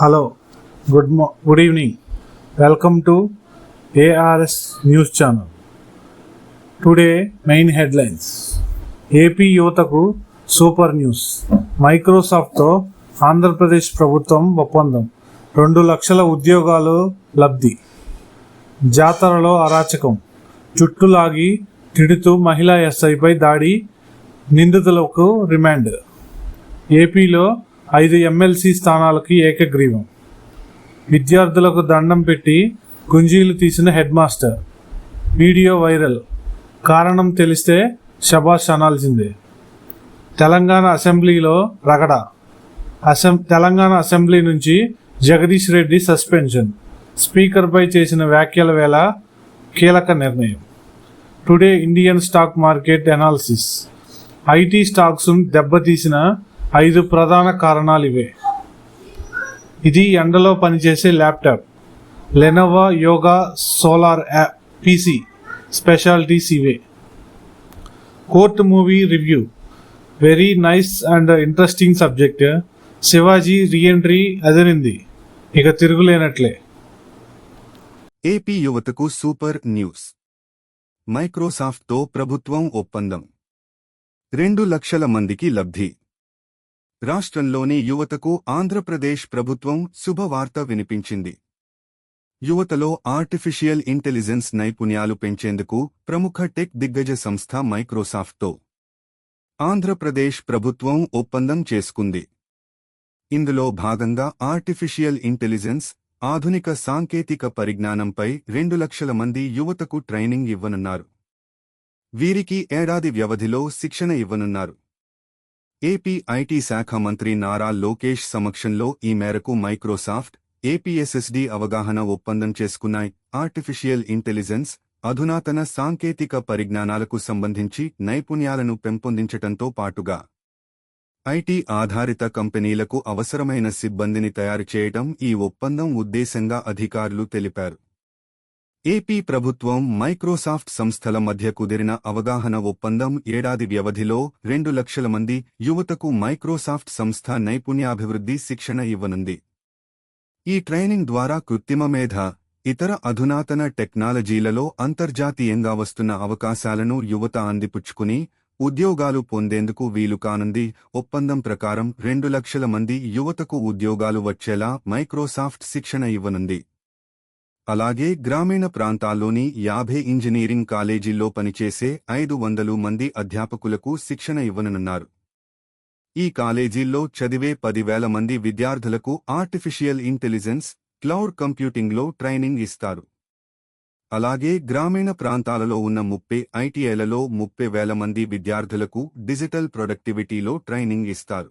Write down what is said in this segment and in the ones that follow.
Hello good మా good evening. Welcome to ARS news channel. Today main headlines. AP యువతకు super news. మైక్రోసాఫ్ట్తో ఆంధ్రప్రదేశ్ ప్రభుత్వం ఒప్పందం. రెండు లక్షల ఉద్యోగాలు లబ్ధి. జాతరలో అరాచకం. చుట్టులాగి తిడుతూ మహిళా ఎస్ఐపై దాడి. నిందితులకు రిమాండ్. ఏపీలో ఐదు ఎమ్మెల్సీ స్థానాలకి ఏకగ్రీవం. విద్యార్థులకు దండం పెట్టి గుంజీలు తీసిన హెడ్ మాస్టర్. Video viral. కారణం తెలిస్తే శభాష్ అనాల్సిందే. తెలంగాణ అసెంబ్లీలో రగడ. అసెం తెలంగాణ అసెంబ్లీ నుంచి జగదీష్ రెడ్డి సస్పెన్షన్. స్పీకర్పై చేసిన వ్యాఖ్యల వేళ కీలక నిర్ణయం. Today Indian stock market analysis. IT stocks దెబ్బతీసిన ఐదు ప్రధాన కారణాలు ఇవే. ఇది ఎండలో పనిచేసే laptop. Lenovo Yoga solar app PC specialities ఇవే. Court movie review very nice and interesting subject Shivaji reentry అదిరింది ఇక తిరుగులేనట్లే. ఏపీ యువతకు సూపర్ న్యూస్. మైక్రోసాఫ్ట్తో ప్రభుత్వం ఒప్పందం. రెండు లక్షల మందికి లబ్ధి. రాష్ట్రంలోని యువతకు ఆంధ్రప్రదేశ్ ప్రభుత్వం శుభవార్త వినిపించింది. యువతలో ఆర్టిఫిషియల్ ఇంటెలిజెన్స్ నైపుణ్యాలు పెంచేందుకు ప్రముఖ టెక్ దిగ్గజ సంస్థ మైక్రోసాఫ్ట్తో ఆంధ్రప్రదేశ్ ప్రభుత్వం ఒప్పందం చేసుకుంది. ఇందులో భాగంగా ఆర్టిఫిషియల్ ఇంటెలిజెన్స్ ఆధునిక సాంకేతిక పరిజ్ఞానంపై రెండు లక్షల మంది యువతకు ట్రైనింగ్ ఇవ్వనున్నారు. వీరికి ఏడాది వ్యవధిలో శిక్షణ ఇవ్వనున్నారు. ఏపీ ఐటీ శాఖ మంత్రి నారా లోకేష్ సమక్షంలో ఈ మేరకు మైక్రోసాఫ్ట్ ఏపీఎస్ఎస్డి అవగాహన ఒప్పందం చేసుకున్నాయి. ఆర్టిఫిషియల్ ఇంటెలిజెన్స్ అధునాతన సాంకేతిక పరిజ్ఞానాలకు సంబంధించి నైపుణ్యాలను పెంపొందించటంతో పాటుగా ఐటీ ఆధారిత కంపెనీలకు అవసరమైన సిబ్బందిని తయారు చేయటం ఈ ఒప్పందం ఉద్దేశంగా అధికారులు తెలిపారు. ఏపీ ప్రభుత్వం మైక్రోసాఫ్ట్ సంస్థల మధ్య కుదిరిన అవగాహన ఒప్పందం ఏడాది వ్యవధిలో రెండు లక్షల మంది యువతకు మైక్రోసాఫ్ట్ సంస్థ నైపుణ్యాభివృద్ధి శిక్షణ ఇవ్వనుంది. ఈ ట్రైనింగ్ ద్వారా కృత్రిమ మేధ ఇతర అధునాతన టెక్నాలజీలలో అంతర్జాతీయంగా వస్తున్న అవకాశాలను యువత అందిపుచ్చుకుని ఉద్యోగాలు పొందేందుకు వీలు కానుంది. ఒప్పందం ప్రకారం రెండు లక్షల మంది యువతకు ఉద్యోగాలు వచ్చేలా మైక్రోసాఫ్ట్ శిక్షణ ఇవ్వనుంది. అలాగే గ్రామీణ ప్రాంతాల్లోని యాభై ఇంజనీరింగ్ కాలేజీల్లో పనిచేసే ఐదు వందలు మంది అధ్యాపకులకు శిక్షణ ఇవ్వనున్నారు. ఈ కాలేజీల్లో చదివే పదివేల మంది విద్యార్థులకు ఆర్టిఫిషియల్ ఇంటెలిజెన్స్ క్లౌడ్ కంప్యూటింగ్లో ట్రైనింగ్ ఇస్తారు. అలాగే గ్రామీణ ప్రాంతాలలో ఉన్న ముప్పై ఐటీఐలలో ముప్పై వేల మంది విద్యార్థులకు డిజిటల్ ప్రొడక్టివిటీలో ట్రైనింగ్ ఇస్తారు.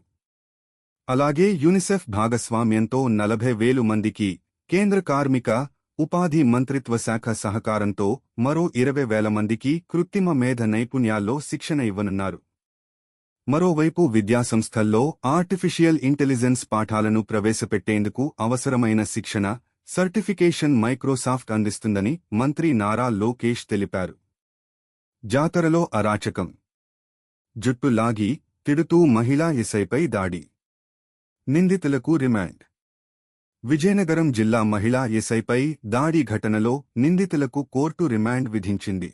అలాగే యునిసెఫ్ భాగస్వామ్యంతో నలభై వేలు మందికి కేంద్ర కార్మిక ఉపాధి మంత్రిత్వ శాఖ సహకారంతో మరో ఇరవై వేల మందికి కృత్రిమ మేధ నైపుణ్యాల్లో శిక్షణ ఇవ్వనున్నారు. మరోవైపు విద్యాసంస్థల్లో ఆర్టిఫిషియల్ ఇంటెలిజెన్స్ పాఠాలను ప్రవేశపెట్టేందుకు అవసరమైన శిక్షణ సర్టిఫికేషన్ మైక్రోసాఫ్ట్ అందిస్తుందని మంత్రి నారా లోకేష్ తెలిపారు. జాతరలో అరాచకం. జుట్టు లాగి తిడుతూ మహిళా ఎస్ఐపై దాడి. నిందితులకు రిమాండ్. విజయనగరం జిల్లా మహిళా ఎస్ఐపై దాడి ఘటనలో నిందితులకు కోర్టు రిమాండ్ విధించింది.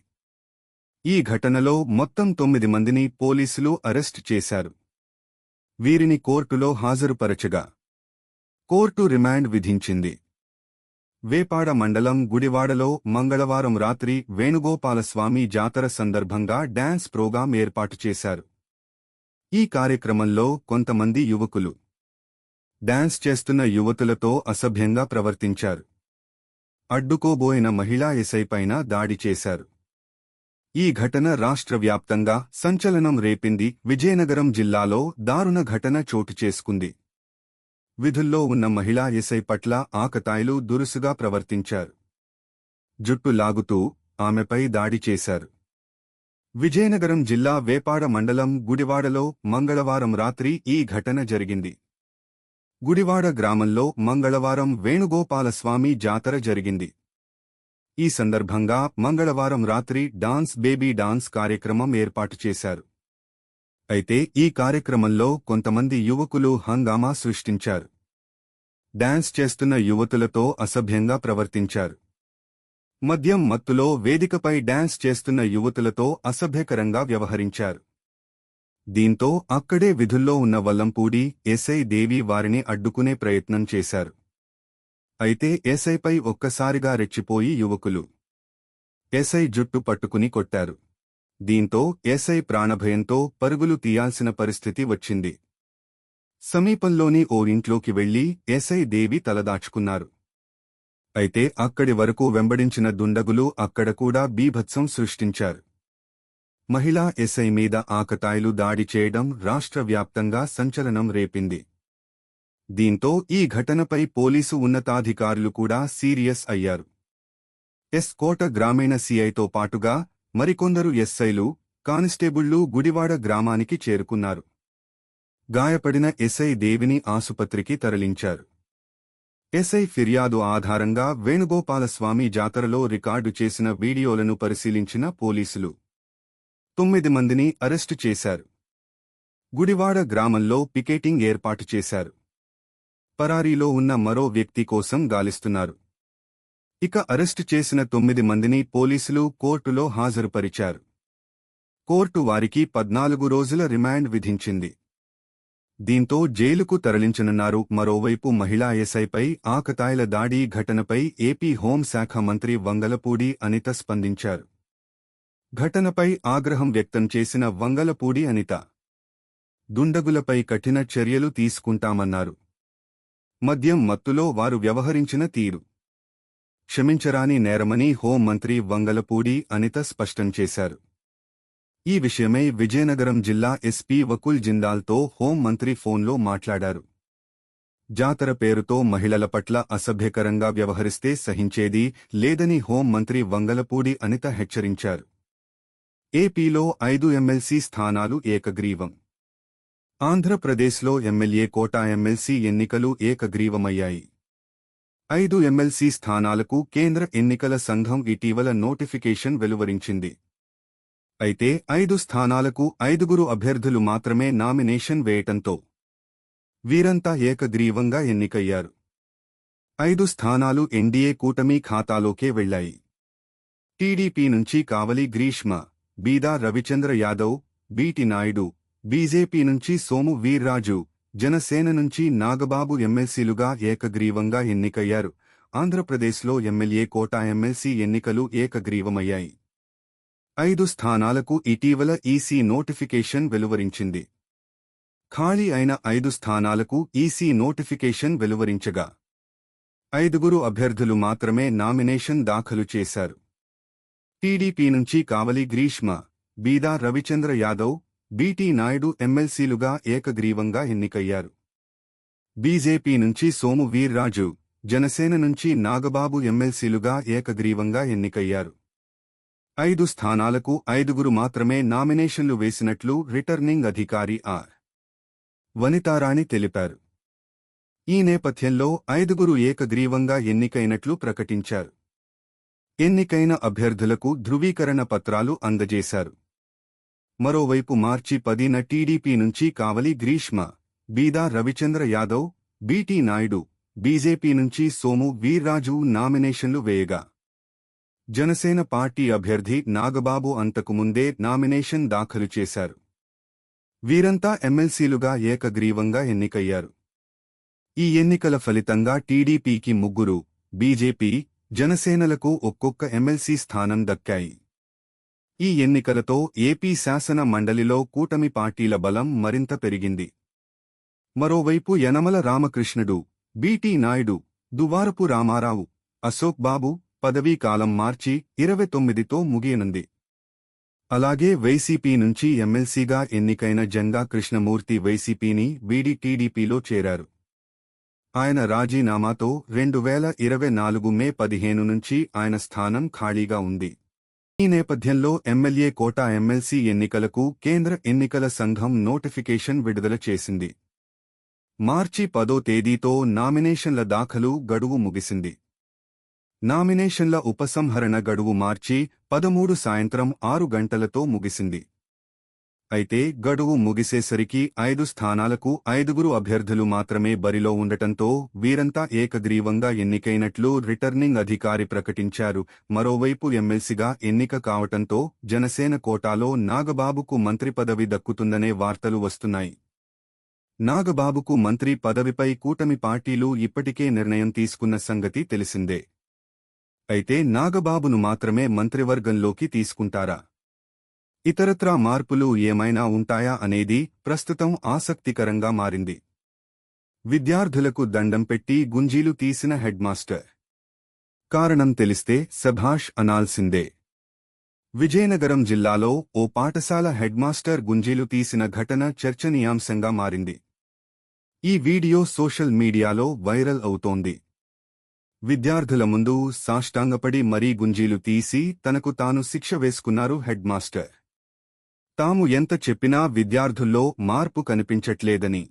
ఈ ఘటనలో మొత్తం తొమ్మిది మందిని పోలీసులు అరెస్ట్ చేశారు. వీరిని కోర్టులో హాజరుపరచగా కోర్టు రిమాండ్ విధించింది. వేపాడ మండలం గుడివాడలో మంగళవారం రాత్రి వేణుగోపాలస్వామి జాతర సందర్భంగా డాన్స్ ప్రోగ్రాం ఏర్పాటు చేశారు. ఈ కార్యక్రమంలో కొంతమంది యువకులు డాన్స్ చేస్తున్న యువతులతో అసభ్యంగా ప్రవర్తించారు. అడ్డుకోబోయిన మహిళా ఎస్ఐపైన దాడి చేశారు. ఈ ఘటన రాష్ట్ర వ్యాప్తంగా సంచలనం రేపింది. విజయనగరం జిల్లాలో దారుణ ఘటన చోటు చేసుకుంది. విధుల్లో ఉన్న మహిళా ఎస్ఐ పట్ల ఆకతాయిలు దురుసుగా ప్రవర్తించారు. జుట్టు లాగుతూ ఆమెపై దాడి చేశారు. విజయనగరం జిల్లా వేపాడ మండలం గుడివాడలో మంగళవారం రాత్రి ఈ ఘటన జరిగింది. గుడివాడ గ్రామంలో మంగళవారం వేణుగోపాలస్వామి జాతర జరిగింది. ఈ సందర్భంగా మంగళవారం రాత్రి డాన్స్ బేబీ డాన్స్ కార్యక్రమం ఏర్పాటు చేశారు. అయితే ఈ కార్యక్రమంలో కొంతమంది యువకులు హంగామా సృష్టించారు. డాన్స్ చేస్తున్న యువతులతో అసభ్యంగా ప్రవర్తించారు. మద్యం మత్తులో వేదికపై డాన్స్ చేస్తున్న యువతులతో అసభ్యకరంగా వ్యవహరించారు. దీంతో అక్కడే విధుల్లో ఉన్న వల్లంపూడి ఎస్ఐ దేవి వారిని అడ్డుకునే ప్రయత్నం చేశారు. అయితే ఎస్ఐపై ఒక్కసారిగా రెచ్చిపోయి యువకులు ఎస్ఐ జుట్టు పట్టుకుని కొట్టారు. దీంతో ఎస్ఐ ప్రాణభయంతో పరుగులు తీయాల్సిన పరిస్థితి వచ్చింది. సమీపంలోని ఓ ఇంట్లోకి వెళ్ళి ఎస్ఐ దేవి తలదాచుకున్నారు అయితే అక్కడి వరకు వెంబడించిన దుండగులు అక్కడ కూడా బీభత్సం సృష్టించారు. మహిళా ఎస్ఐ మీద ఆకతాయిలు దాడి చేయడం రాష్ట్ర వ్యాప్తంగా సంచలనం రేపింది. దీంతో ఈ ఘటనపై పోలీసు ఉన్నతాధికారులు కూడా సీరియస్ అయ్యారు. ఎస్ కోట గ్రామీణ సీఐతో పాటుగా మరికొందరు ఎస్ఐలు కానిస్టేబుళ్ళు గుడివాడ గ్రామానికి చేరుకున్నారు. గాయపడిన ఎస్ఐ దేవిని ఆసుపత్రికి తరలించారు. ఎస్ఐ ఫిర్యాదు ఆధారంగా వేణుగోపాలస్వామి జాతరలో రికార్డు చేసిన వీడియోలను పరిశీలించిన పోలీసులు తొమ్మిది మందిని అరెస్టు చేశారు. గుడివాడ గ్రామంలో పికెటింగ్ ఏర్పాటు చేశారు. పరారీలో ఉన్న మరో వ్యక్తి కోసం గాలిస్తున్నారు. ఇక అరెస్టు చేసిన తొమ్మిది మందిని పోలీసులు కోర్టులో హాజరుపరిచారు. కోర్టు వారికి పద్నాలుగు రోజుల రిమాండ్ విధించింది. దీంతో జైలుకు తరలించనున్నారు మరోవైపు మహిళా ఎస్ఐపై ఆకతాయిల దాడి ఘటనపై ఏపీ హోంశాఖ మంత్రి వంగలపూడి అనిత స్పందించారు. ఘటనపై ఆగ్రహం వ్యక్తం చేసిన వంగలపూడి అనిత. దుండగులపై కఠిన చర్యలు తీసుకుంటామన్నారు. మద్యం మత్తులో వారు వ్యవహరించిన తీరు. క్షమించరాని నేరమని హోంమంత్రి వంగలపూడి అనిత స్పష్టం చేశారు. ఈ విషయమై విజయనగరం జిల్లా ఎస్పీ వకుల్ జిందాల్తో హోంమంత్రి ఫోన్లో మాట్లాడారు. జాతర పేరుతో మహిళల పట్ల అసభ్యకరంగా వ్యవహరిస్తే సహించేది లేదని హోంమంత్రి వంగలపూడి అనిత హెచ్చరించారు. ఏపీలో ఐదు ఎమ్మెల్సీ స్థానాలు ఏకగ్రీవం. ఆంధ్రప్రదేశ్లో ఎమ్మెల్యే కోటా ఎమ్మెల్సీ ఎన్నికలు ఏకగ్రీవమయ్యాయి. ఐదు ఎమ్మెల్సీ స్థానాలకు కేంద్ర ఎన్నికల సంఘం ఇటీవల నోటిఫికేషన్ వెలువరించింది. అయితే ఐదు స్థానాలకు ఐదుగురు అభ్యర్థులు మాత్రమే నామినేషన్ వేయటంతో వీరంతా ఏకగ్రీవంగా ఎన్నికయ్యారు. ఐదు స్థానాలు ఎన్డీఏ కూటమి ఖాతాలోకే వెళ్ళాయి టీడీపీ నుంచి కావలి గ్రీష్మ బీదా రవిచంద్ర యాదవ్ బీటి నాయుడు బీజేపీ నుంచి సోము వీర్రాజు జనసేన నుంచి నాగబాబు ఎమ్మెల్సీలుగా ఏకగ్రీవంగా ఎన్నికయ్యారు. ఆంధ్రప్రదేశ్లో ఎమ్మెల్యే కోటా ఎమ్మెల్సీ ఎన్నికలు ఏకగ్రీవమయ్యాయి. ఐదు స్థానాలకు ఇటీవల ఈసీ నోటిఫికేషన్ వెలువరించింది. ఖాళీ అయిన ఐదు స్థానాలకు ఈసీ నోటిఫికేషన్ వెలువరించగా ఐదుగురు అభ్యర్థులు మాత్రమే నామినేషన్ దాఖలు చేశారు. టీడీపీ నుంచి కావలి గ్రీష్మ బీదా రవిచంద్ర యాదవ్ బీటీ నాయుడు ఎమ్మెల్సీలుగా ఏకగ్రీవంగా ఎన్నికయ్యారు. బీజేపీ నుంచి సోము వీర్రాజు జనసేన నుంచి నాగబాబు ఎమ్మెల్సీలుగా ఏకగ్రీవంగా ఎన్నికయ్యారు. ఐదు స్థానాలకు ఐదుగురు మాత్రమే నామినేషన్లు వేసినట్లు రిటర్నింగ్ అధికారి ఆర్. వనితారాణి తెలిపారు. ఈ నేపథ్యంలో ఐదుగురు ఏకగ్రీవంగా ఎన్నికైనట్లు ప్రకటించారు. ఎన్నికైన అభ్యర్థులకు ధృవీకరణ పత్రాలు అందజేశారు. మరోవైపు మార్చి పదిన టీడీపీ నుంచి కావలి గ్రీష్మ బీదా రవిచంద్ర యాదవ్ బీటీ నాయుడు బీజేపీ నుంచి సోము వీర్రాజు నామినేషన్లు వేయగా. జనసేన పార్టీ అభ్యర్థి నాగబాబు అంతకుముందే నామినేషన్ దాఖలు చేశారు. వీరంతా ఎమ్మెల్సీలుగా ఏకగ్రీవంగా ఎన్నికయ్యారు. ఈ ఎన్నికల ఫలితంగా టీడీపీకి ముగ్గురు బీజేపీ జనసేనలకు ఒక్కొక్క ఎమ్మెల్సీ స్థానం దక్కాయి. ఈ ఎన్నికలతో ఏపీ శాసన మండలిలో కూటమి పార్టీల బలం మరింత పెరిగింది. మరోవైపు యనమల రామకృష్ణుడు బీటీ నాయుడు దువారపు రామారావు అశోక్ బాబు పదవీ కాలం మార్చి ఇరవై తొమ్మిదితో ముగియనుంది. అలాగే వైసీపీ నుంచి ఎమ్మెల్సీగా ఎన్నికైన జంగా కృష్ణమూర్తి వైసీపీని వీడి టీడీపీలో చేరారు. ఆయన రాజీనామాతో రెండు వేల ఇరవై నాలుగు మే పదిహేను నుంచి ఆయన స్థానం ఖాళీగా ఉంది. ఈ నేపథ్యంలో ఎమ్మెల్యే కోటా ఎమ్మెల్సీ ఎన్నికలకు కేంద్ర ఎన్నికల సంఘం నోటిఫికేషన్ విడుదల చేసింది. మార్చి పదో తేదీతో నామినేషన్ల దాఖలు గడువు ముగిసింది. నామినేషన్ల ఉపసంహరణ గడువు మార్చి పదమూడు సాయంత్రం ఆరు గంటలతో ముగిసింది. అయితే గడువు ముగిసేసరికి ఐదు స్థానాలకు ఐదుగురు అభ్యర్థులు మాత్రమే బరిలో ఉండటంతో వీరంతా ఏకగ్రీవంగా ఎన్నికైనట్లు రిటర్నింగ్ అధికారి ప్రకటించారు. మరోవైపు ఎమ్మెల్సీగా ఎన్నిక కావటంతో జనసేన కోటాలో నాగబాబుకు మంత్రి పదవి దక్కుతుందనే వార్తలు వస్తున్నాయి. నాగబాబుకు మంత్రి పదవిపై కూటమి పార్టీలు ఇప్పటికే నిర్ణయం తీసుకున్న సంగతి తెలిసిందే. అయితే నాగబాబును మాత్రమే మంత్రివర్గంలోకి తీసుకుంటారా? ఇతరత్రా మార్పులు ఏమైనా ఉంటాయా అనేది ప్రస్తుతం ఆసక్తికరంగా మారింది. విద్యార్థులకు దండం పెట్టి గుంజీలు తీసిన హెడ్మాస్టర్. కారణం తెలిస్తే సభాష్ అనాల్సిందే విజయనగరం జిల్లాలో ఓ పాఠశాల హెడ్మాస్టర్ గుంజీలు తీసిన ఘటన చర్చనీయాంశంగా మారింది. ఈ వీడియో సోషల్ మీడియాలో వైరల్ అవుతోంది. విద్యార్థుల ముందు సాష్టాంగపడి మరీ గుంజీలు తీసి తనకు తాను శిక్ష వేసుకున్నారు హెడ్మాస్టర్. తాము ఎంత చెప్పినా విద్యార్థుల్లో మార్పు కనిపించట్లేదని.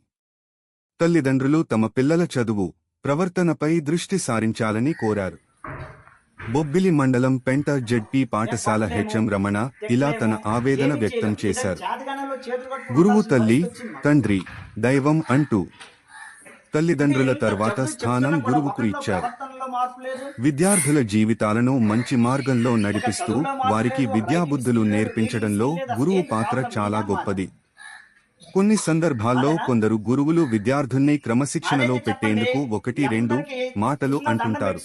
తల్లిదండ్రులు తమ పిల్లల చదువు ప్రవర్తనపై దృష్టి సారించాలని కోరారు. బొబ్బిలి మండలం పెంట జడ్పీ పాఠశాల హెచ్ఎం రమణ ఇలా తన ఆవేదన వ్యక్తం చేశారు. గురువు తల్లి తండ్రి దైవం అంటూ తల్లిదండ్రుల తర్వాత స్థానం గురువుకు ఇచ్చారు. విద్యార్థుల జీవితాలను మంచి మార్గంలో నడిపిస్తూ వారికి విద్యాబుద్ధులు నేర్పించడంలో గురువు పాత్ర చాలా గొప్పది. కొన్ని సందర్భాల్లో కొందరు గురువులు విద్యార్థుల్ని క్రమశిక్షణలో పెట్టేందుకు ఒకటి రెండు మాటలు అంటుంటారు.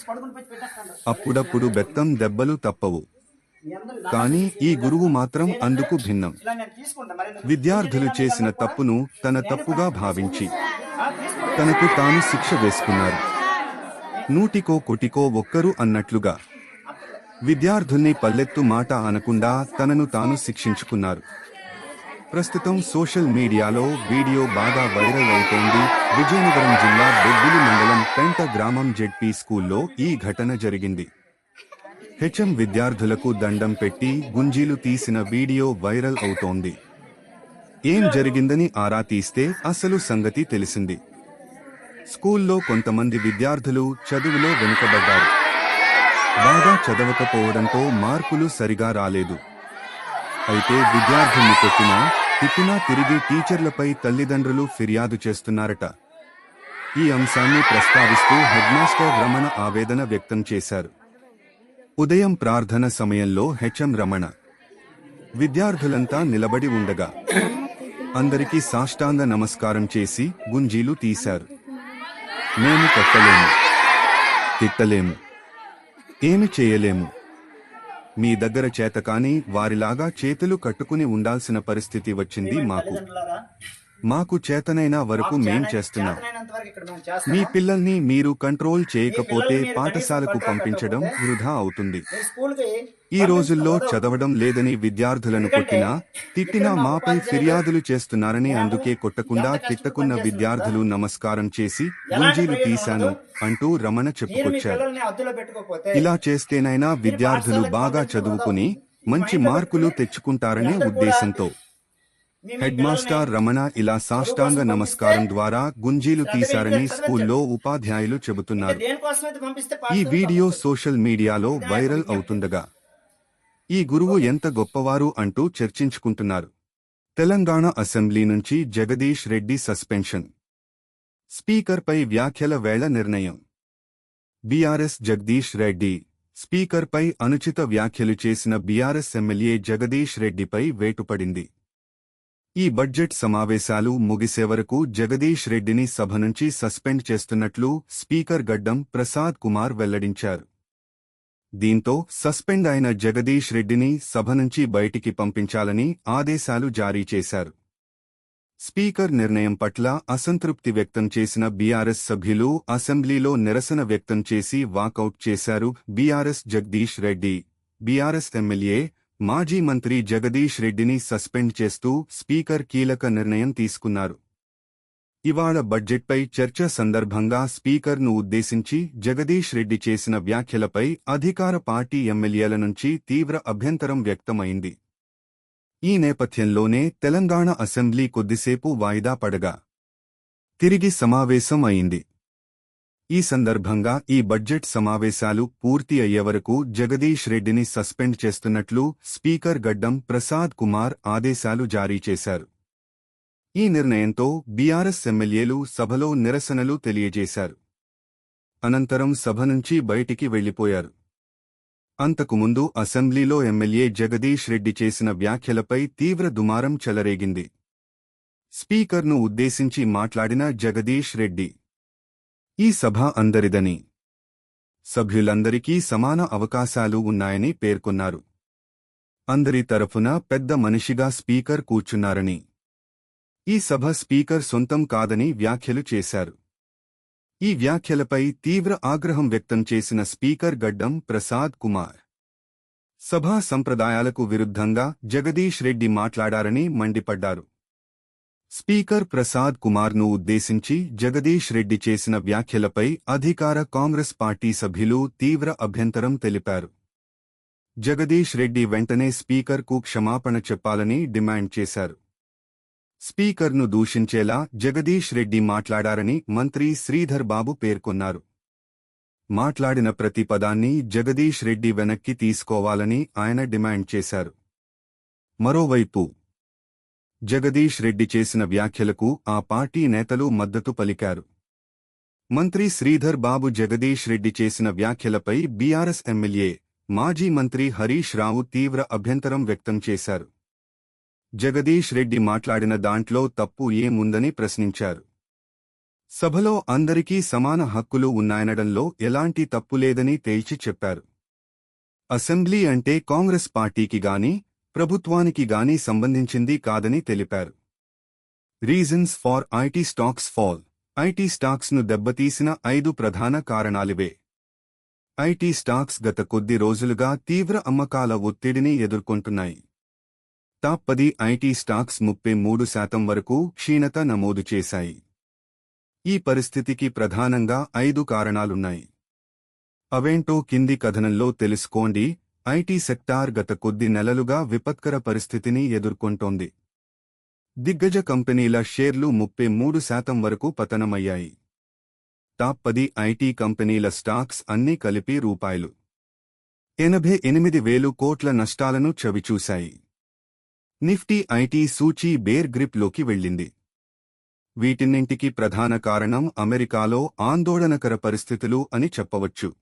అప్పుడప్పుడు బెత్తం దెబ్బలు తప్పవు. కానీ ఈ గురువు మాత్రం అందుకు భిన్నం. విద్యార్థులు చేసిన తప్పును తన తప్పుగా భావించి తనకు తాను శిక్ష వేసుకున్నారు. నూటికో కొటికో ఒక్కరు అన్నట్లుగా. విద్యార్థుల్ని పల్లెత్తు మాట అనకుండా తనను తాను శిక్షించుకున్నారు. ప్రస్తుతం సోషల్ మీడియాలో వీడియో బాగా వైరల్ అవుతోంది విజయనగరం జిల్లా బొబ్బిలి మండలం పెంట గ్రామం జెడ్పీ స్కూల్లో ఈ ఘటన జరిగింది. హెచ్ఎం విద్యార్థులకు దండం పెట్టి గుంజీలు తీసిన వీడియో వైరల్ అవుతోంది. ఏం జరిగిందని ఆరా తీస్తే అసలు సంగతి తెలిసింది. స్కూల్లో కొంతమంది విద్యార్థులు చదువులో వెనుకబడ్డారు. బాగా చదవకపోవడంతో మార్కులు సరిగా రాలేదు. అయితే విద్యార్థుల్ని కొట్టినా తిట్టినా తిరిగి టీచర్లపై తల్లిదండ్రులు ఫిర్యాదు చేస్తున్నారట. ఈ అంశాన్ని ప్రస్తావిస్తూ హెడ్మాస్టర్ రమణ ఆవేదన వ్యక్తం చేశారు. ఉదయం ప్రార్థన సమయంలో హెచ్ఎం రమణ విద్యార్థులంతా నిలబడి ఉండగా అందరికీ సాష్టాంగ నమస్కారం చేసి గుంజీలు తీశారు. మేము కొట్టలేము తిట్టలేము ఏమి చేయలేము. మీ దగ్గర చేత కానీ వారిలాగా చేతులు కట్టుకుని ఉండాల్సిన పరిస్థితి వచ్చింది మాకు. మాకు చేతనైన వరకు మేం చేస్తున్నాం. మీ పిల్లల్ని మీరు కంట్రోల్ చేయకపోతే పాఠశాలకు పంపించడం వృధా అవుతుంది. ఈ రోజుల్లో చదవడం లేదని విద్యార్థులను కొట్టినా తిట్టినా మాపై ఫిర్యాదులు చేస్తున్నారని అందుకే కొట్టకుండా తిట్టకున్న విద్యార్థులు నమస్కారం చేసి గుంజీలు తీశాను అంటూ రమణ చెప్పుకొచ్చారు. ఇలా చేస్తేనైనా విద్యార్థులు బాగా చదువుకుని మంచి మార్కులు తెచ్చుకుంటారనే ఉద్దేశంతో హెడ్ మాస్టర్ రమణ ఇలా సాష్టాంగ నమస్కారం ద్వారా గుంజీలు తీశారని స్కూల్లో ఉపాధ్యాయులు చెబుతున్నారు. ఈ వీడియో సోషల్ మీడియాలో వైరల్ అవుతుండగా. ఈ గురువు ఎంత గొప్పవారు అంటూ చర్చించుకుంటున్నారు. తెలంగాణ అసెంబ్లీ నుంచి జగదీష్ రెడ్డి సస్పెన్షన్. స్పీకర్పై వ్యాఖ్యల వేళ నిర్ణయం. బీఆర్ఎస్ జగదీష్ రెడ్డి. స్పీకర్పై అనుచిత వ్యాఖ్యలు చేసిన బీఆర్ఎస్ ఎమ్మెల్యే జగదీష్ రెడ్డిపై వేటుపడింది. ఈ బడ్జెట్ సమావేశాలు ముగిసే వరకు జగదీష్ రెడ్డిని సభ నుంచి సస్పెండ్ చేస్తున్నట్లు స్పీకర్ గడ్డం ప్రసాద్ కుమార్ వెల్లడించారు. దీంతో సస్పెండ్ అయిన జగదీష్ రెడ్డిని సభ నుంచి బయటికి పంపించాలని ఆదేశాలు జారీ చేశారు. స్పీకర్ నిర్ణయం పట్ల అసంతృప్తి వ్యక్తం చేసిన బీఆర్ఎస్ సభ్యులు అసెంబ్లీలో నిరసన వ్యక్తం చేసి వాకౌట్ చేశారు BRS Jagadish Reddy. BRS MLA మాజీ మంత్రి జగదీష్ రెడ్డిని సస్పెండ్ చేస్తూ స్పీకర్ కీలక నిర్ణయం తీసుకున్నారు. ఇవాళ బడ్జెట్పై చర్చ సందర్భంగా స్పీకర్ను ఉద్దేశించి జగదీష్ రెడ్డి చేసిన వ్యాఖ్యలపై అధికార పార్టీ ఎమ్మెల్యేల నుంచి తీవ్ర అభ్యంతరం వ్యక్తమైంది. ఈ నేపథ్యంలోనే తెలంగాణ అసెంబ్లీ కొద్దిసేపు వాయిదా పడగా తిరిగి సమావేశం అయింది. ఈ సందర్భంగా ఈ బడ్జెట్ సమావేశాలు పూర్తి అయ్యే వరకు జగదీష్ రెడ్డిని సస్పెండ్ చేస్తున్నట్లు స్పీకర్ గడ్డం ప్రసాద్ కుమార్ ఆదేశాలు జారీ చేశారు. ఈ నిర్ణయంతో బీఆర్ఎస్ ఎమ్మెల్యేలు సభలో నిరసనలు తెలియజేశారు. అనంతరం సభ నుంచి బయటికి వెళ్ళిపోయారు అంతకుముందు అసెంబ్లీలో ఎమ్మెల్యే జగదీష్ రెడ్డి చేసిన వ్యాఖ్యలపై తీవ్ర దుమారం చెలరేగింది. స్పీకర్ను ఉద్దేశించి మాట్లాడిన జగదీష్ రెడ్డి ఈ సభ అందరిదని. సభ్యులందరికీ సమాన అవకాశాలు ఉన్నాయని పేర్కొన్నారు. అందరి తరఫున పెద్ద మనిషిగా స్పీకర్ కూర్చున్నారని. ఈ సభ స్పీకర్ సొంతం కాదని వ్యాఖ్యలు చేశారు. ఈ వ్యాఖ్యలపై తీవ్ర ఆగ్రహం వ్యక్తం చేసిన స్పీకర్ గడ్డం ప్రసాద్ కుమార్. సభా సంప్రదాయాలకు విరుద్ధంగా జగదీష్ రెడ్డి మాట్లాడారని మండిపడ్డారు. స్పీకర్ ప్రసాద్ కుమార్ను ఉద్దేశించి జగదీష్ రెడ్డి చేసిన వ్యాఖ్యలపై అధికార కాంగ్రెస్ పార్టీ సభ్యులు తీవ్ర అభ్యంతరం తెలిపారు. జగదీష్ రెడ్డి వెంటనే స్పీకర్కు క్షమాపణ చెప్పాలని డిమాండ్ చేశారు. స్పీకర్ను దూషించేలా జగదీష్ రెడ్డి మాట్లాడారని మంత్రి శ్రీధర్ బాబు పేర్కొన్నారు. మాట్లాడిన ప్రతి పదాన్ని జగదీష్ రెడ్డి వెనక్కి తీసుకోవాలని ఆయన డిమాండ్ చేశారు. మరోవైపు జగదీష్ రెడ్డి చేసిన వ్యాఖ్యలకు ఆ పార్టీ నేతలు మద్దతు పలికారు. మంత్రి శ్రీధర్ బాబు జగదీష్ రెడ్డి చేసిన వ్యాఖ్యలపై బీఆర్ఎస్ ఎమ్మెల్యే మాజీ మంత్రి హరీష్ రావు తీవ్ర అభ్యంతరం వ్యక్తం చేశారు. జగదీష్ రెడ్డి మాట్లాడిన దాంట్లో తప్పు ఏముందని ప్రశ్నించారు. సభలో అందరికీ సమాన హక్కులు ఉన్నాయనడంలో ఎలాంటి తప్పులేదని తేల్చి చెప్పారు. అసెంబ్లీ అంటే కాంగ్రెస్ పార్టీకి గాని ప్రభుత్వానికి గాని సంబంధించింది కాదని తెలిపారు. Reasons for IT stocks fall IT స్టాక్స్ను దెబ్బతీసిన ఐదు ప్రధాన కారణాలివే. ఐటీ స్టాక్స్ గత కొద్ది రోజులుగా తీవ్ర అమ్మకాల ఒత్తిడిని ఎదుర్కొంటున్నాయి. టాప్ పది ఐటీ స్టాక్స్ ముప్పై మూడు శాతం వరకు క్షీణత నమోదు చేశాయి. ఈ పరిస్థితికి ప్రధానంగా ఐదు కారణాలున్నాయి. అవేంటో కింది కథనంలో తెలుసుకోండి. ఐటీ సెక్టార్ గత కొద్ది నెలలుగా విపత్కర పరిస్థితిని ఎదుర్కొంటోంది. దిగ్గజ కంపెనీల షేర్లు ముప్పై మూడు శాతం వరకు పతనమయ్యాయి. టాప్ పది ఐటీ కంపెనీల స్టాక్స్ అన్నీ కలిపి రూపాయలు. ఎనభై ఎనిమిది వేలు కోట్ల నష్టాలను చవిచూశాయి. నిఫ్టీ ఐటీ సూచీ బేర్ గ్రిప్లోకి వెళ్ళింది. వీటిన్నింటికి ప్రధాన కారణం అమెరికాలో ఆందోళనకర పరిస్థితులు అని చెప్పవచ్చు.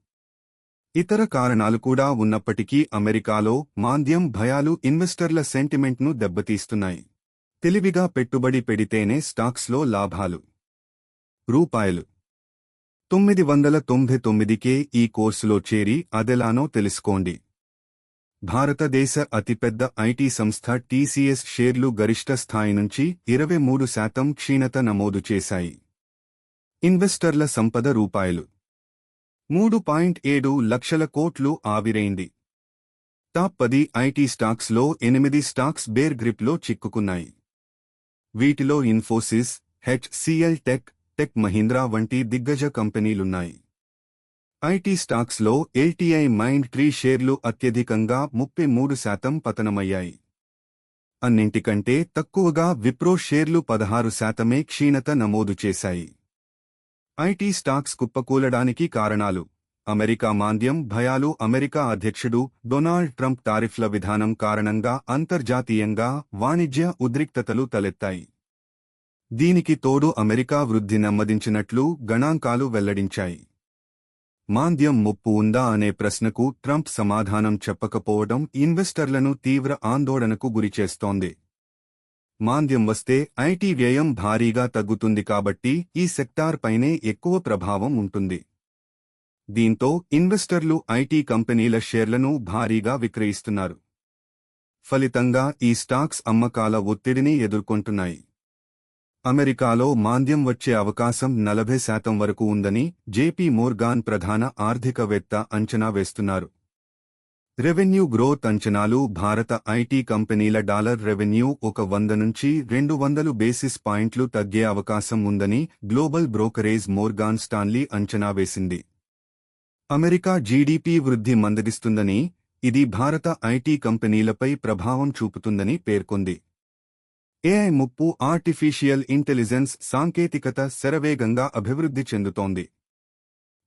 ఇతర కారణాలు కూడా ఉన్నప్పటికీ అమెరికాలో మాంద్యం భయాలు ఇన్వెస్టర్ల సెంటిమెంట్ను దెబ్బతీస్తున్నాయి. తెలివిగా పెట్టుబడి పెడితేనే స్టాక్స్లో లాభాలు. రూపాయలు. తొమ్మిది వందల తొంభై తొమ్మిదికే ఈ కోర్సులో చేరి అదెలానో తెలుసుకోండి. భారతదేశ అతిపెద్ద ఐటీ సంస్థ టీసీఎస్ షేర్లు గరిష్ట స్థాయి నుంచి ఇరవై మూడు శాతం క్షీణత నమోదు చేశాయి. ఇన్వెస్టర్ల సంపద రూపాయలు. మూడు పాయింట్ ఏడు లక్షల కోట్లు ఆవిరైంది. టాప్ పది ఐటీ స్టాక్స్లో ఎనిమిది స్టాక్స్ బేర్ గ్రిప్లో చిక్కుకున్నాయి. వీటిలో Infosys HCL Tech Tech Mahindra వంటి దిగ్గజ కంపెనీలున్నాయి. ఐటీ స్టాక్స్లో ఎల్టీఐ మైండ్ ట్రీ షేర్లు అత్యధికంగా ముప్పై మూడు శాతం పతనమయ్యాయి. అన్నింటికంటే తక్కువగా విప్రో షేర్లు పదహారు శాతమే క్షీణత నమోదు చేశాయి. ఐటీ స్టాక్స్ కుప్పకూలడానికి కారణాలు. అమెరికా మాంద్యం భయాలు అమెరికా అధ్యక్షుడు డొనాల్డ్ ట్రంప్ టారిఫ్ల విధానం కారణంగా అంతర్జాతీయంగా వాణిజ్య ఉద్రిక్తతలు తలెత్తాయి. దీనికి తోడు అమెరికా వృద్ధి నెమ్మదించినట్లు గణాంకాలు వెల్లడించాయి. మాంద్యం ముప్పు ఉందా అనే ప్రశ్నకు ట్రంప్ సమాధానం చెప్పకపోవడం ఇన్వెస్టర్లను తీవ్ర ఆందోళనకు గురిచేస్తోంది. మాంద్యం వస్తే ఐటీ వ్యయం భారీగా తగ్గుతుంది కాబట్టి ఈ సెక్టార్ పైనే ఎక్కువ ప్రభావం ఉంటుంది. దీంతో ఇన్వెస్టర్లు ఐటీ కంపెనీల షేర్లను భారీగా విక్రయిస్తున్నారు. ఫలితంగా ఈ స్టాక్స్ అమ్మకాల ఒత్తిడిని ఎదుర్కొంటున్నాయి. అమెరికాలో మాంద్యం వచ్చే అవకాశం నలభై శాతం వరకు ఉందని జేపీ మోర్గాన్ ప్రధాన ఆర్థికవేత్త అంచనా వేస్తున్నారు. రెవెన్యూ గ్రోత్ అంచనాలు భారత ఐటీ కంపెనీల డాలర్ రెవెన్యూ ఒక వంద నుంచి రెండు వందలు బేసిస్ పాయింట్లు తగ్గే అవకాశం ఉందని గ్లోబల్ బ్రోకరేజ్ మోర్గాన్ స్టాన్లీ అంచనా వేసింది. అమెరికా జీడీపీ వృద్ధి మందగిస్తుందని ఇది భారత ఐటీ కంపెనీలపై ప్రభావం చూపుతుందని పేర్కొంది. ఏఐ ముప్పు ఆర్టిఫిషియల్ ఇంటెలిజెన్స్ సాంకేతికత శరవేగంగా అభివృద్ధి చెందుతోంది.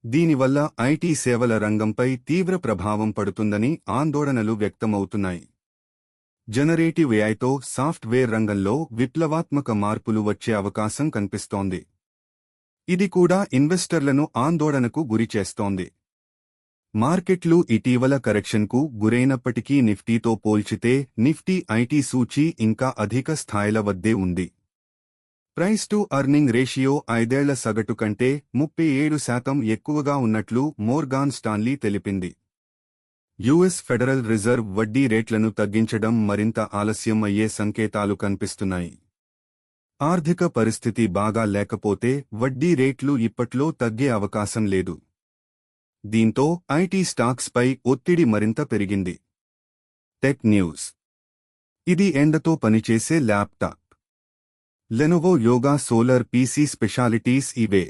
దీనివల్ల ఐటీ సేవల రంగంపై తీవ్ర ప్రభావం పడుతుందని ఆందోళనలు వ్యక్తమవుతున్నాయి. జనరేటివ్ ఏఐతో సాఫ్ట్వేర్ రంగంలో విప్లవాత్మక మార్పులు వచ్చే అవకాశం కనిపిస్తోంది. ఇది కూడా ఇన్వెస్టర్లను ఆందోళనకు గురిచేస్తోంది మార్కెట్లు ఇటీవల కరెక్షన్కు గురైనప్పటికీ నిఫ్టీతో పోల్చితే నిఫ్టీ ఐటీ సూచీ ఇంకా అధిక స్థాయిల వద్దే ఉంది. ప్రైస్ టు అర్నింగ్ రేషియో ఐదేళ్ళ సగటు కంటే ముప్పై ఏడు శాతం ఎక్కువగా ఉన్నట్లు మోర్గాన్ స్టాన్లీ తెలిపింది. యుఎస్ ఫెడరల్ రిజర్వ్ వడ్డీ రేట్లను తగ్గించడం మరింత ఆలస్యం అయ్యే సంకేతాలు కనిపిస్తున్నాయి. ఆర్థిక పరిస్థితి బాగా లేకపోతే వడ్డీ రేట్లు ఇప్పట్లో తగ్గే అవకాశం లేదు. దీంతో ఐటీ స్టాక్స్పై ఒత్తిడి మరింత పెరిగింది. Tech news. ఇది ఎండతో పనిచేసే laptop. Lenovo Yoga solar PC specialities ఇవే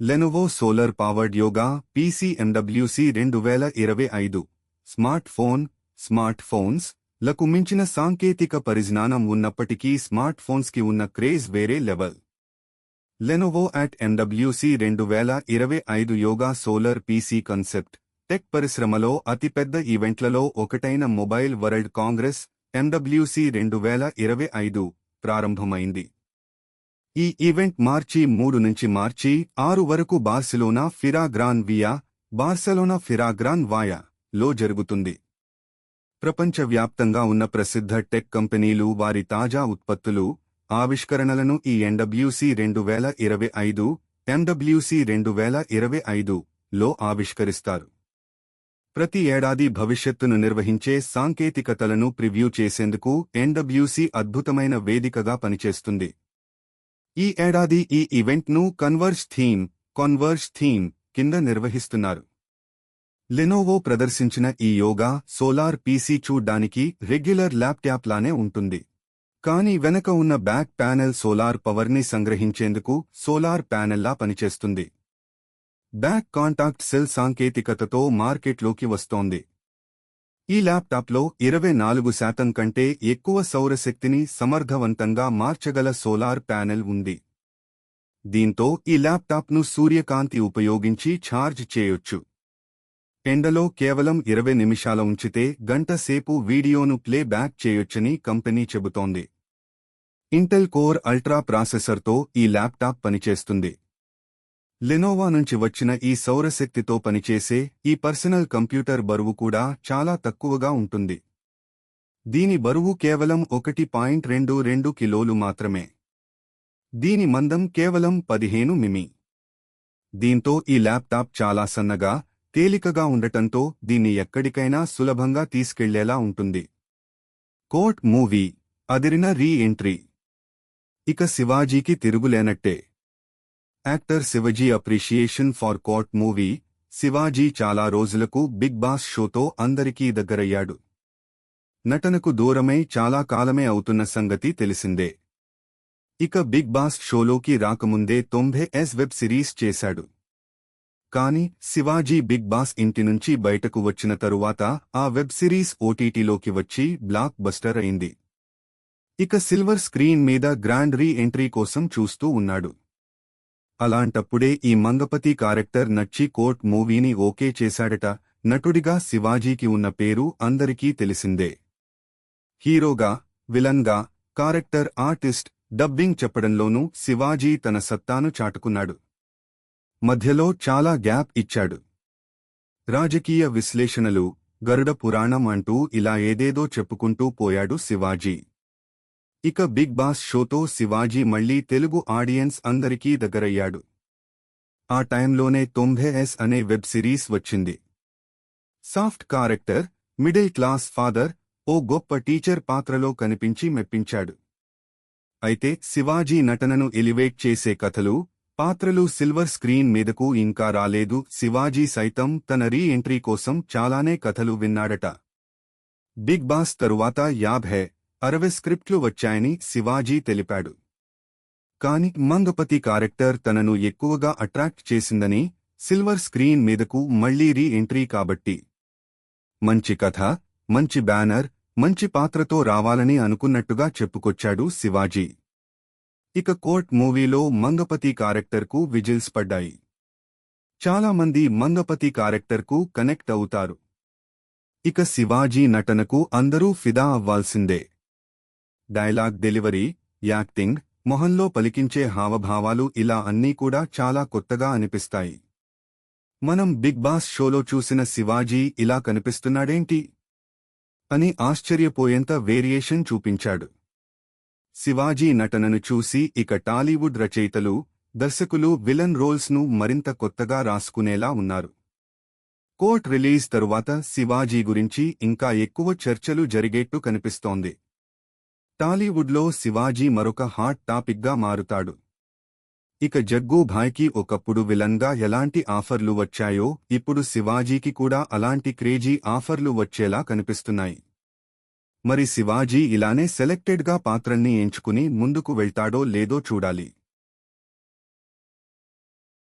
Lenovo solar powered Yoga PC MWC రెండు వేల ఇరవై ఐదు. స్మార్ట్ ఫోన్ స్మార్ట్ ఫోన్స్లకు మించిన సాంకేతిక పరిజ్ఞానం ఉన్నప్పటికీ స్మార్ట్ ఫోన్స్కి ఉన్న క్రేజ్ వేరే లెవెల్ లెనోవో అట్ ఎండబ్ల్యూసీ రెండు వేల ఇరవై ఐదు Yoga solar PC concept tech పరిశ్రమలో అతిపెద్ద ఈవెంట్లలో ఒకటైన మొబైల్ వరల్డ్ కాంగ్రెస్ ఎండబ్ల్యూసీ రెండు వేల ఇరవై ఐదు. ప్రారంభమైంది. ఈ ఈవెంట్ మార్చి మూడు నుంచి మార్చి ఆరు వరకు Barcelona Fira Gran Via Barcelona Fira Gran Via లో జరుగుతుంది. ప్రపంచవ్యాప్తంగా ఉన్న ప్రసిద్ధ టెక్ కంపెనీలు వారి తాజా ఉత్పత్తులు ఆవిష్కరణలను ఈ ఎన్డబ్ల్యూసీ రెండు వేల ఇరవై ఐదు ఎండబ్ల్యూసి రెండు వేల ఇరవై ఐదు లో ఆవిష్కరిస్తారు. ప్రతి ఏడాది భవిష్యత్తును నిర్వహించే సాంకేతికతలను ప్రివ్యూ చేసేందుకు ఎన్డబ్ల్యూసీ అద్భుతమైన వేదికగా పనిచేస్తుంది. ఈ ఏడాది ఈ ఈవెంట్ను కన్వర్జ్ థీమ్ కన్వర్జ్ థీమ్ కింద నిర్వహిస్తున్నారు. లెనోవో ప్రదర్శించిన ఈ యోగా సోలార్ పీసీ చూడ్డానికి రెగ్యులర్ ల్యాప్టాప్ లానే ఉంటుంది. కానీ వెనక ఉన్న బ్యాక్ ప్యానెల్ సోలార్ పవర్ని సంగ్రహించేందుకు సోలార్ ప్యానెల్లా పనిచేస్తుంది. బ్యాక్ కాంటాక్ట్ సెల్ సాంకేతికతతో మార్కెట్లోకి వస్తోంది. ఈ ల్యాప్టాప్లో ఇరవై నాలుగు శాతం కంటే ఎక్కువ సౌరశక్తిని సమర్థవంతంగా మార్చగల సోలార్ ప్యానెల్ ఉంది. దీంతో ఈ ల్యాప్టాప్ను సూర్యకాంతి ఉపయోగించి ఛార్జ్ చేయొచ్చు. ఎండలో కేవలం ఇరవై నిమిషాల ఉంచితే గంట సేపు వీడియోను ప్లే బ్యాక్ చేయొచ్చని కంపెనీ చెబుతోంది. ఇంటెల్ కోర్ అల్ట్రా ప్రాసెసర్తో ఈ ల్యాప్టాప్ పనిచేస్తుంది. లెనోవా నుంచి వచ్చిన ఈ సౌరశక్తితో పనిచేసే ఈ పర్సనల్ కంప్యూటర్ బరువు కూడా చాలా తక్కువగా ఉంటుంది. దీని బరువు కేవలం ఒకటి పాయింట్ రెండు రెండు కిలోలు మాత్రమే. దీని మందం కేవలం పదిహేను మిమి. దీంతో ఈ ల్యాప్టాప్ చాలా సన్నగా తేలికగా ఉండటంతో దీన్ని ఎక్కడికైనా సులభంగా తీసుకెళ్ళేలా ఉంటుంది. కోర్ట్ మూవీ అదిరిన రీ ఎంట్రీ. ఇక శివాజీకి తిరుగులేనట్టే. Actor Sivaji appreciation for court movie Sivaji చాలా రోజులకు బిగ్ బాస్ షోతో అందరికీ దగ్గరయ్యాడు. నటనకు దూరమై చాలా కాలమే అవుతున్న సంగతి తెలిసిందే. ఇక బిగ్ బాస్ షోలోకి రాకముందే తొంభై ఎస్ వెబ్ సిరీస్ చేశాడు. కాని శివాజీ బిగ్ బాస్ ఇంటి నుంచి బయటకు వచ్చిన తరువాత ఆ వెబ్ సిరీస్ ఓటీటీలోకి వచ్చి బ్లాక్ బస్టర్ అయింది. ఇక సిల్వర్ స్క్రీన్ మీద గ్రాండ్ రీ ఎంట్రీ కోసం చూస్తూ ఉన్నాడు. అలాంటప్పుడే ఈ మంగపతి క్యారెక్టర్ నచ్చి కోర్ట్ మూవీని ఓకే చేశాడట. నటుడిగా శివాజీకి ఉన్న పేరు అందరికీ తెలిసిందే. హీరోగా విలన్గా కారెక్టర్ ఆర్టిస్ట్ డబ్బింగ్ చెప్పడంలోనూ శివాజీ తన సత్తాను చాటుకున్నాడు. మధ్యలో చాలా గ్యాప్ ఇచ్చాడు. రాజకీయ విశ్లేషణలు గరుడ పురాణం అంటూ ఇలా ఏదేదో చెప్పుకుంటూ పోయాడు శివాజీ. ఇక బిగ్ బాస్ షోతో శివాజీ మళ్ళీ తెలుగు ఆడియన్స్ అందరికీ దగ్గరయ్యాడు. ఆ టైంలోనే తొంభే ఎస్ అనే వెబ్ సిరీస్ వచ్చింది. Soft character middle class father ఓ గొప్ప టీచర్ పాత్రలో కనిపించి మెప్పించాడు. అయితే శివాజీ నటనను ఎలివేట్ చేసే కథలు పాత్రలు సిల్వర్ స్క్రీన్ మీదకు ఇంకా రాలేదు. శివాజీ సైతం తన రీ ఎంట్రీ కోసం చాలానే కథలు విన్నాడట. బిగ్ బాస్ తరువాత యాభై అరవై స్క్రిప్ట్లు వచ్చాయని శివాజీ తెలిపాడు. కాని మంగపతి క్యారెక్టర్ తనను ఎక్కువగా అట్రాక్ట్ చేసిందని సిల్వర్ స్క్రీన్ మీదకు మళ్ళీ రీ ఎంట్రీ కాబట్టి. మంచి కథ మంచి బ్యానర్ మంచి పాత్రతో రావాలని అనుకున్నట్టుగా చెప్పుకొచ్చాడు శివాజీ. ఇక కోర్ట్ మూవీలో మంగపతి క్యారెక్టర్కు విజిల్స్ పడ్డాయి. చాలా మంది మంగపతి క్యారెక్టర్కు కనెక్ట్ అవుతారు. ఇక శివాజీ నటనకు అందరూ ఫిదా అవ్వాల్సిందే. డైలాగ్ డెలివరీ యాక్టింగ్ మొహంలో పలికించే హావభావాలు ఇలా అన్నీ కూడా చాలా కొత్తగా అనిపిస్తాయి. మనం బిగ్ బాస్ షోలో చూసిన శివాజీ ఇలా కనిపిస్తున్నాడేంటి? అని ఆశ్చర్యపోయేంత వేరియేషన్ చూపించాడు. శివాజీ నటనను చూసి ఇక టాలీవుడ్ రచయితలు దర్శకులు విలన్ రోల్స్ను మరింత కొత్తగా రాసుకునేలా ఉన్నారు. కోర్ట్ రిలీజ్ తరువాత శివాజీ గురించి ఇంకా ఎక్కువ చర్చలు జరిగేట్టు కనిపిస్తోంది. టాలీవుడ్లో శివాజీ మరొక హాట్ టాపిక్గా మారుతాడు. ఇక జగ్గూభాయ్కి ఒకప్పుడు విలన్గా ఎలాంటి ఆఫర్లు వచ్చాయో ఇప్పుడు శివాజీకి కూడా అలాంటి క్రేజీ ఆఫర్లు వచ్చేలా కనిపిస్తున్నాయి. మరి శివాజీ ఇలానే సెలెక్టెడ్గా పాత్రల్ని ఎంచుకుని ముందుకు వెళ్తాడో లేదో చూడాలి.